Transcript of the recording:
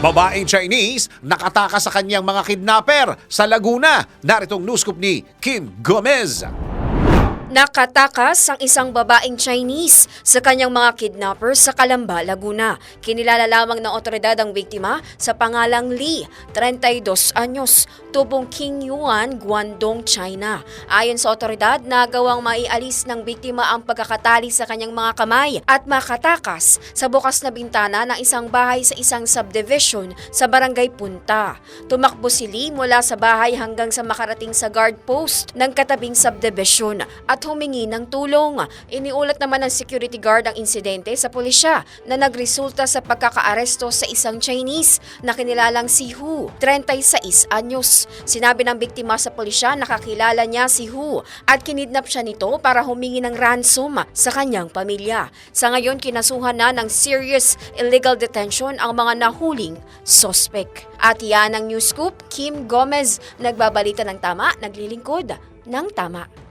Babaeng Chinese nakatakas sa kanyang mga kidnapper sa Laguna. Naritong news scoop ni Kim Gomez. Nakatakas ang isang babaeng Chinese sa kanyang mga kidnappers sa Calamba, Laguna. Kinilala lamang ng otoridad ang biktima sa pangalang Lee, 32 anyos, tubong King Yuan, Guangdong, China. Ayon sa otoridad, nagawang maialis ng biktima ang pagkakatali sa kanyang mga kamay at makatakas sa bukas na bintana ng isang bahay sa isang subdivision sa Barangay Punta. Tumakbo si Lee mula sa bahay hanggang sa makarating sa guard post ng katabing subdivision at humingi ng tulong. Iniulat naman ng security guard ang insidente sa pulisya na nagresulta sa pagkakaaresto sa isang Chinese na kinilalang si Hu, 36 anyos. Sinabi ng biktima sa pulisya nakakilala niya si Hu at kinidnap siya nito para humingi ng ransom sa kanyang pamilya. Sa ngayon, kinasuhan na ng serious illegal detention ang mga nahuling sospek. At yan ang news scoop, Kim Gomez, nagbabalita ng tama, naglilingkod ng tama.